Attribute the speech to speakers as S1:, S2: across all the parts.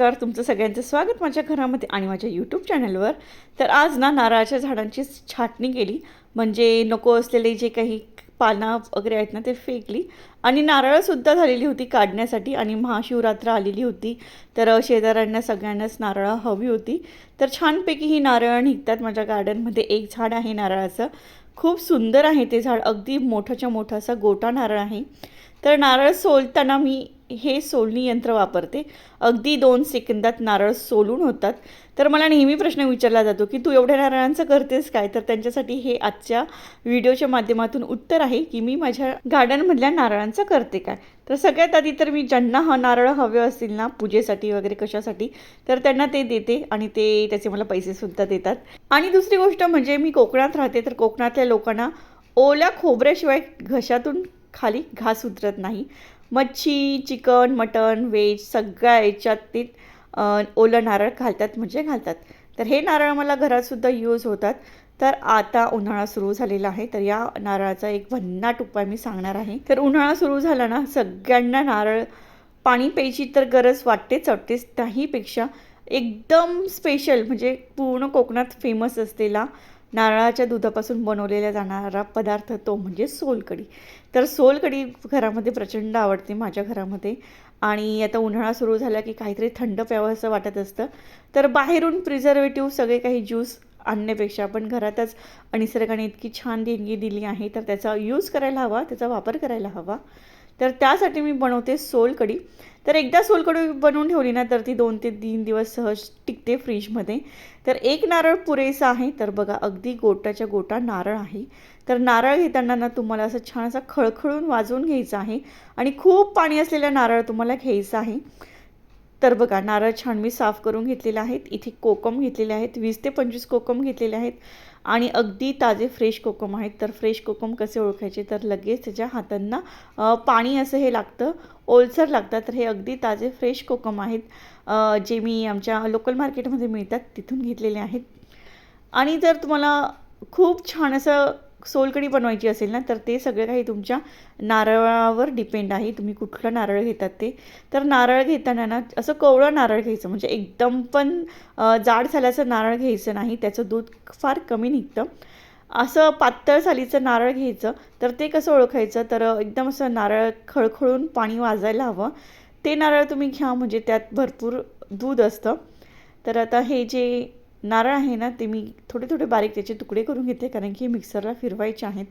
S1: नमस्कार तुमचं सगळ्यांचं स्वागत माझ्या घरामध्ये आणि माझ्या यूट्यूब चॅनलवर तर आज ना नारळाच्या झाडांची छाटणी केली. म्हणजे नको असलेले जे काही पानं वगैरे आहेत ना ते फेकली. आणि नारळंसुद्धा झालेली होती काढण्यासाठी आणि महाशिवरात्र आलेली होती. तर शेजाऱ्यांना सगळ्यांनाच नारळं हवी होती. तर छानपैकी ही नारळं निघतात माझ्या गार्डनमध्ये एक झाड आहे नारळाचं. खूप सुंदर आहे ते झाड. अगदी मोठाच्या मोठं असा गोटा नारळ आहे. तर नारळ सोलताना मी हे सोलणी यंत्र वापरते. अगदी दोन सेकंदात नारळ सोलून होतात. तर मला नेहमी प्रश्न विचारला जातो की तू एवढ्या नारळांचं करतेस काय? तर त्यांच्यासाठी हे आजच्या व्हिडिओच्या माध्यमातून उत्तर आहे की मी माझ्या गार्डनमधल्या नारळांचं करते काय? तर सगळ्यात आधी तर मी ज्यांना हा नारळ हवे असतील ना पूजेसाठी वगैरे कशासाठी तर त्यांना ते देते आणि ते त्याचे मला पैसेसुद्धा देतात. आणि दुसरी गोष्ट म्हणजे मी कोकणात राहते तर कोकणातल्या लोकांना ओल्या खोबऱ्याशिवाय घशातून खाली घास उतरत नाही. मच्छी चिकन मटन व्हेज सगळ्या याच्यात ते ओलं नारळ घालतात म्हणजे घालतात. तर हे नारळ मला घरातसुद्धा यूज होतात. तर आता उन्हाळा सुरू झालेला आहे तर या नारळाचा एक भन्नाट उपाय मी सांगणार आहे. तर उन्हाळा सुरू झाला ना सगळ्यांना नारळ पाणी प्यायची तर गरज वाटतेच वाटतेच त्याहीपेक्षा एकदम स्पेशल म्हणजे पूर्ण कोकणात फेमस असलेला नारळाच्या दुधापासून बनवलेला जाणारा पदार्थ तो म्हणजे सोलकढी. तर सोलकढी घरामध्ये प्रचंड आवडते माझ्या घरामध्ये. आणि आता उन्हाळा सुरू झाला की काहीतरी थंड प्यावं असं वाटत असतं. तर बाहेरून प्रिझर्वेटिव्ह सगळे काही ज्यूस आणण्यापेक्षा आपण घरातच निसर्गाने इतकी छान देणगी दिली आहे तर त्याचा यूज करायला हवा त्याचा वापर करायला हवा. तर त्यासाठी मी बनवते सोलकढी. तर एकदा सोलकढी बनवून ठेवली ना तर ती दोन ते तीन दिवस सहज टिकते फ्रीजमध्ये. तर एक नारळ पुरेसा आहे तर बघा अगदी गोटाच्या गोटा नारळ आहे. तर नारळ घेताना ना तुम्हाला असं छान असा खळखळून वाजवून घ्यायचं आहे. आणि खूप पाणी असलेला नारळ तुम्हाला घ्यायचा आहे. तर बघा नारळ छान मी साफ करून घेतलेले आहेत. इथे कोकम घेतलेले आहेत. वीस ते पंचवीस कोकम घेतलेले आहेत. आणि अगदी ताजे फ्रेश कोकम आहेत. तर फ्रेश कोकम कसे ओळखायचे? तर लगेच त्याच्या हातांना पाणी असं हे लागतं. ओलसर लागतात. तर हे अगदी ताजे फ्रेश कोकम आहेत. जे मी आमच्या लोकल मार्केटमध्ये मिळतात तिथून घेतलेले आहेत. आणि जर तुम्हाला खूप छान असं सोलकढी बनवायची असेल ना तर ते सगळं काही तुमच्या नारळावर डिपेंड आहे. तुम्ही कुठलं नारळ घेतात ते. तर नारळ घेताना ना असं कोवळं नारळ घ्यायचं. म्हणजे एकदम पण जाड झाल्याचं नारळ घ्यायचं नाही. त्याचं दूध फार कमी निघतं. असं पातळ सालीचं नारळ घ्यायचं. तर ते कसं ओळखायचं? तर एकदम असं नारळ खळखळून पाणी वाजायला हवं. ते नारळ तुम्ही घ्या. म्हणजे त्यात भरपूर दूध असतं. तर आता हे जे नारळ आहे ना ते मी थोडे थोडे बारीक त्याचे तुकडे करून घेते कारण की मिक्सरला फिरवायचे आहेत.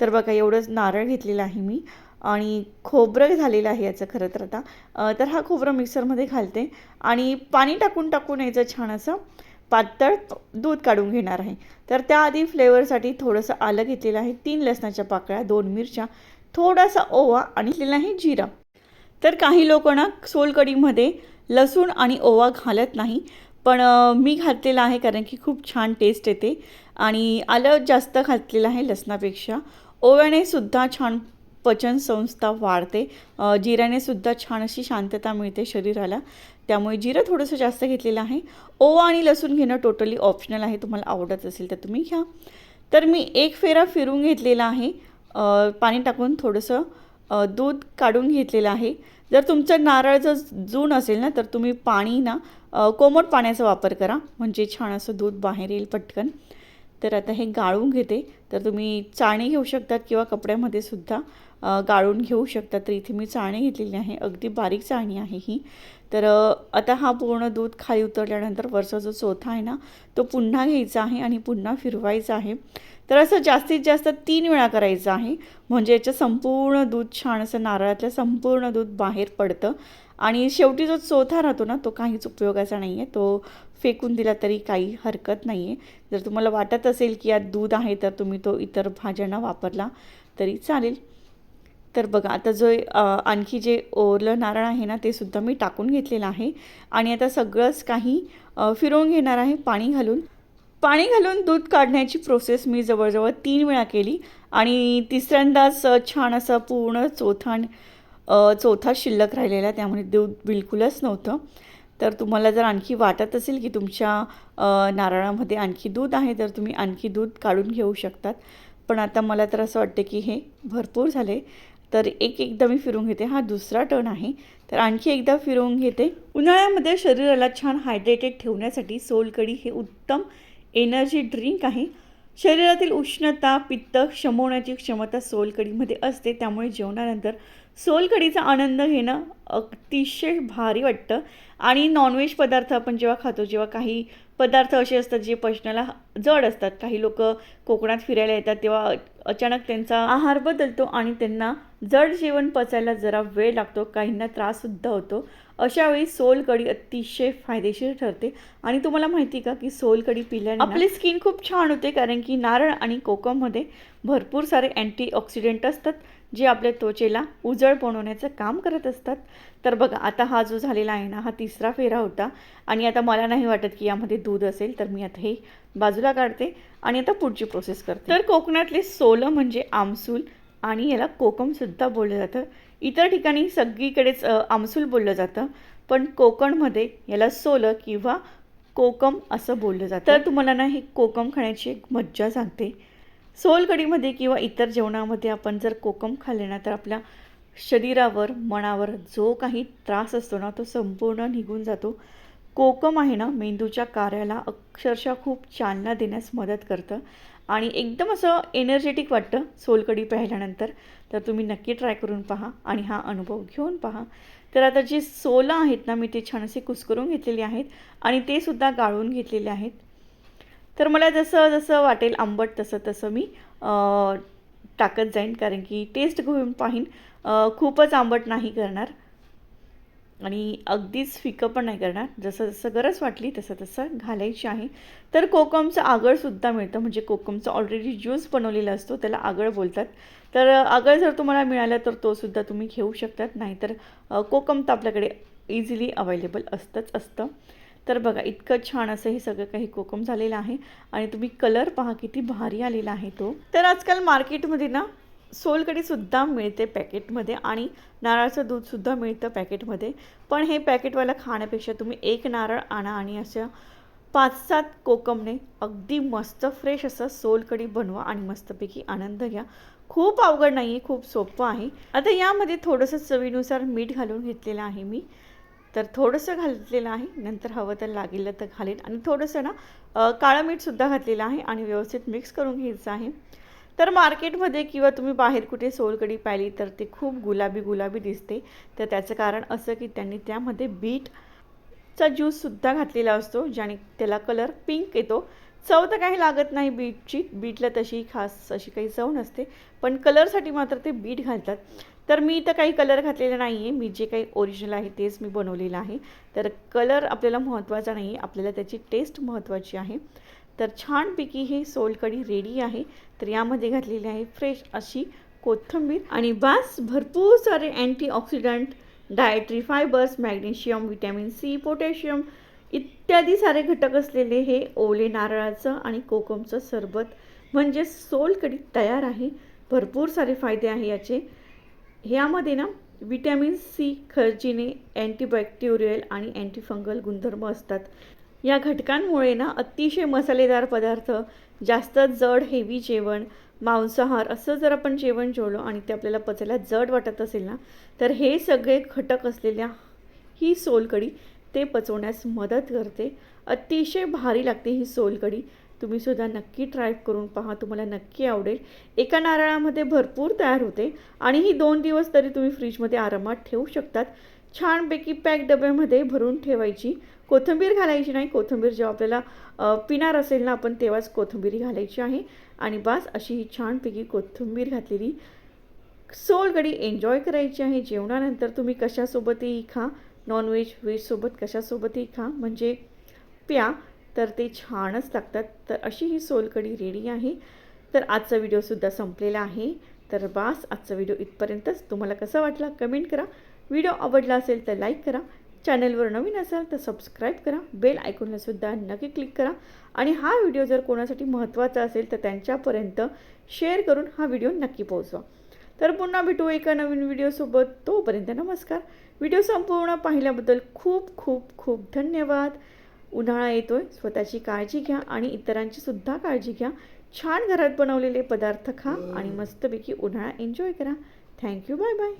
S1: तर बघा एवढंच नारळ घेतलेलं आहे मी. आणि खोबरं झालेलं आहे याचं खरं तर आता. तर हा खोबरं मिक्सरमध्ये घालते. आणि पाणी टाकून टाकून याचं छान असं पातळ दूध काढून घेणार आहे. तर त्याआधी फ्लेवरसाठी थोडंसं आलं घेतलेलं आहे तीन लसणाच्या पाकळ्या दोन मिरच्या थोडासा ओवा आणि घेतलेला आहे जिरा. तर काही लोक ना सोलकढीमध्ये लसूण आणि ओवा घालत नाही. पण मी घातलेला आहे कारण की खूप छान टेस्ट येते. आणि आलं जास्त घातलेलं आहे लसणापेक्षा. ओव्याने सुद्धा छान पचन संस्था वाढते. जिऱ्याने सुद्धा छान अशी शांतता मिळते शरीराला. त्यामुळे जिरं थोडंसं जास्त घेतलेलं आहे. ओवा आणि लसूण घेणं टोटली ऑप्शनल आहे. तुम्हाला आवडत असेल तर तुम्ही घ्या. तर मी एक फेरा फिरून घेतलेला आहे. पाणी टाकून थोडंसं दूध काढून घेतलेलं आहे. जर तुमचं नारळ जर जून असेल ना तर तुम्ही पाणी ना कोमट पाण्याचा वापर करा. म्हणजे छान असं दूध बाहेर येईल पटकन. तर आता हे गाळून घेते. तर तुम्ही चाळणी घेऊ शकतात किंवा कपड्यामध्ये सुद्धा. गाळून घेऊ शकता तर इथे मी चाळणी घेतलेली आहे. अगदी बारीक चाळणी आहे ही. तर आता हा पूर्ण दूध खाली उतरल्यानंतर वरचा जो चोथा आहे ना तो पुन्हा घ्यायचा आहे आणि पुन्हा फिरवायचा आहे. तर असं जास्तीत जास्त तीन वेळा करायचं आहे. म्हणजे याचं संपूर्ण दूध छान असं नारळातलं संपूर्ण दूध बाहेर पडतं. आणि शेवटी जो चोथा राहतो ना तो काहीच उपयोगाचा नाही आहे तो फेकून दिला तरी काही हरकत नाही आहे जर तुम्हाला वाटत असेल की यात दूध आहे तर तुम्ही तो इतर भाज्यांना वापरला तरी चालेल. तर बघा आता जो आणखी जे ओरलं नारळ आहे ना ते सुद्धा मी टाकून घेतलेलं आहे. आणि आता सगळंच काही फिरवून घेणार आहे पाणी घालून. पाणी घालून दूध काढण्याची प्रोसेस मी जवळजवळ तीन वेळा केली. आणि तिसऱ्यांदाच छान असं पूर्ण चौथा चौथा शिल्लक राहिलेला त्यामुळे दूध बिलकुलच नव्हतं. तर तुम्हाला जर आणखी वाटत असेल की तुमच्या नारळामध्ये आणखी दूध आहे तर तुम्ही आणखी दूध काढून घेऊ शकतात. पण आता मला तर असं वाटतं की हे भरपूर झाले. तर एक एकदा मी फिरून घेते. हा दुसरा टर्न आहे. तर आणखी एकदा फिरवून घेते. उन्हाळ्यामध्ये शरीराला छान हायड्रेटेड ठेवण्यासाठी सोलकढी हे उत्तम एनर्जी ड्रिंक आहे. शरीरातील उष्णता पित्त शमवण्याची क्षमता सोलकढीमध्ये असते. त्यामुळे जेवणानंतर सोलकढीचा आनंद घेणं अतिशय भारी वाटतं. आणि नॉनव्हेज पदार्थ आपण जेव्हा खातो जेव्हा काही पदार्थ असे असतात जे पचनाला जड असतात. काही लोक कोकणात फिरायला येतात तेव्हा अचानक त्यांचा आहार बदलतो आणि त्यांना जड जेवण पचायला जरा वेळ लागतो काहींना त्राससुद्धा होतो. अशा वेळी सोलकढी अतिशय फायदेशीर ठरते. आणि तुम्हाला माहिती का की सोलकढी पिल्याने आपली स्किन खूप छान होते कारण की नारळ आणि कोकममध्ये भरपूर सारे अँटीऑक्सिडेंट असतात जे आपल्या त्वचेला उजळ बनवण्याचं काम करत असतात. तर बघा आता हा जो झालेला आहे ना हा तिसरा फेरा होता. आणि आता मला नाही वाटत की यामध्ये दूध असेल तर मी आता हे बाजूला काढते आणि आता पुढची प्रोसेस करते. तर कोकणातले सोलं म्हणजे आमसूल आणि याला कोकमसुद्धा बोललं जातं. इतर ठिकाणी सगळीकडेच आमसूल बोललं जातं. पण कोकणमध्ये याला सोलं किंवा कोकम असं बोललं जातं. तर तुम्हाला ना हे कोकम खाण्याची एक मज्जा सांगते. सोलकढीमध्ये किंवा इतर जेवणामध्ये आपण जर कोकम खाल्ले ना तर आपल्या शरीरावर मनावर जो काही त्रास असतो ना तो संपूर्ण निघून जातो. कोकम आहे ना मेंदूच्या कार्याला अक्षरशः खूप चालना देण्यास मदत करतं. आणि एकदम असं एनर्जेटिक वाटतं सोलकढी पाहिल्यानंतर तर तुम्ही नक्की ट्राय करून पहा आणि हा अनुभव घेऊन पहा. तर आता जी सोलं आहेत ना मी ते छान असे कुस्करून घेतलेली आहेत आणि ते सुद्धा गाळून घेतलेले आहेत. तर मला जसं जसं वाटेल आंबट तसं तसं मी टाकत जाईन. कारण की टेस्ट घेऊन पाहीन. खूपच आंबट नाही करणार. आणि अगदीच फिकं पण नाही करणार. जसं जसं गरज वाटली तसं तसं घालायची आहे. तर कोकमचं आगळसुद्धा मिळतं. म्हणजे कोकमचा ऑलरेडी ज्यूस बनवलेला असतो त्याला आगळ बोलतात. तर आगळ जर तुम्हाला मिळाला तर तोसुद्धा तुम्ही घेऊ शकतात. नाहीतर कोकम तर आपल्याकडे इझिली अवेलेबल असतंच असतं. तर बघा इतकं छान असं हे सगळं काही कोकम झालेलं आहे. आणि तुम्ही कलर पहा किती भारी आलेला आहे तो. तर आजकाल मार्केटमध्ये ना सोलकढीसुद्धा मिळते पॅकेटमध्ये आणि नारळाचं दूधसुद्धा मिळतं पॅकेटमध्ये. पण हे पॅकेटवाला खाण्यापेक्षा तुम्ही एक नारळ आणा आणि असं पाच सात कोकमने अगदी मस्त फ्रेश असं सोलकढी बनवा आणि मस्तपैकी आनंद घ्या. खूप अवघड नाही आहे खूप सोपं आहे. आता यामध्ये थोडंसं चवीनुसार मीठ घालून घेतलेलं आहे मी. तर थोडंसं घातलेलं आहे नंतर हवं तर लागेल तर घालेन. आणि थोडंसं ना काळं मीठसुद्धा घातलेलं आहे आणि व्यवस्थित मिक्स करून घ्यायचं आहे. तर मार्केटमध्ये किंवा तुम्ही बाहेर कुठे सोलकढी पाहिली तर ते खूप गुलाबी गुलाबी दिसते. तर त्याचं कारण असं की त्यांनी त्यामध्ये बीटचा ज्यूससुद्धा घातलेला असतो ज्याने त्याला कलर पिंक येतो. चव तर काही लागत नाही बीटची बीटला तशी खास अशी काही चव नसते पण कलरसाठी मात्र ते बीट घालतात. तर मी तर काही कलर घातलेला नाही आहे मी जे काही ओरिजिनल आहे तेच मी बनवलेलं आहे. तर कलर आपल्याला महत्त्वाचा नाही आहे आपल्याला त्याची टेस्ट महत्त्वाची आहे. तर छानपैकी हे सोलकढी रेडी आहे. तर यामध्ये घातलेली आहे फ्रेश अशी कोथिंबीर आणि बास भरपूर सारे antioxidant dietary fibres magnesium vitamin C potassium इत्यादी सारे घटक असलेले हे ओले नारळाचं आणि कोकमचं सरबत म्हणजे सोलकढी तयार आहे. भरपूर सारे फायदे आहे याचे. ह्यामध्ये ना विटॅमिन सी खर्चिने अँटीबॅक्टेरियल आणि अँटीफंगल गुणधर्म असतात. या घटकांमुळे ना अतिशय मसालेदार पदार्थ जास्त जड हेवी जेवण मांसाहार असं जर आपण जेवण जेवलो आणि ते आपल्याला पचायला जड वाटत असेल ना तर हे सगळे घटक असलेल्या ही सोलकढी ते पचवण्यास मदत करते. अतिशय भारी लागते ही सोलकढी. तुम्ही सुद्धा नक्की ट्राय करून पहा तुम्हाला नक्की आवडेल. एका नारळामध्ये भरपूर तयार होते आणि ही दोन दिवस तरी तुम्ही फ्रीजमध्ये आरामात ठेवू शकतात. छानपैकी पॅक डब्यामध्ये भरून ठेवायची. कोथिंबीर घालायची नाही. कोथिंबीर जेव्हा आपल्याला पिणार असेल ना आपण तेव्हाच कोथिंबीर घालायची आहे. आणि बास अशी ही छानपैकी कोथिंबीर घातलेली. सोलकढी एन्जॉय करायची आहे. जेवणानंतर तुम्ही कशासोबतही खा. नॉनव्हेज व्हेजसोबत कशासोबतही खा. म्हणजे प्या. तर ते छानच लागतात. तर अशी ही सोलकढी रेडी आहे. तर आजचा व्हिडिओसुद्धा संपलेला आहे. तर बास आजचा व्हिडिओ इथपर्यंतच. तुम्हाला कसा वाटला? कमेंट करा. व्हिडिओ आवडला असेल तर लाईक करा. चॅनलवर नवीन असाल तर सबस्क्राईब करा. बेल आयकॉनलासुद्धा नक्की क्लिक करा. आणि हा व्हिडिओ जर कोणासाठी महत्त्वाचा असेल तर त्यांच्यापर्यंत शेअर करून हा व्हिडिओ नक्की पोहोचवा. तर पुन्हा भेटू एका नवीन व्हिडिओसोबत तोपर्यंत नमस्कार. व्हिडिओ संपूर्ण पाहिल्याबद्दल खूप खूप खूप धन्यवाद. उन्हाळा येतो आहे स्वतःची काळजी घ्या आणि इतरांची सुद्धा काळजी घ्या. छान घरात बनवलेले पदार्थ खा आणि मस्तपैकी उन्हाळा एन्जॉय करा. Thank you bye bye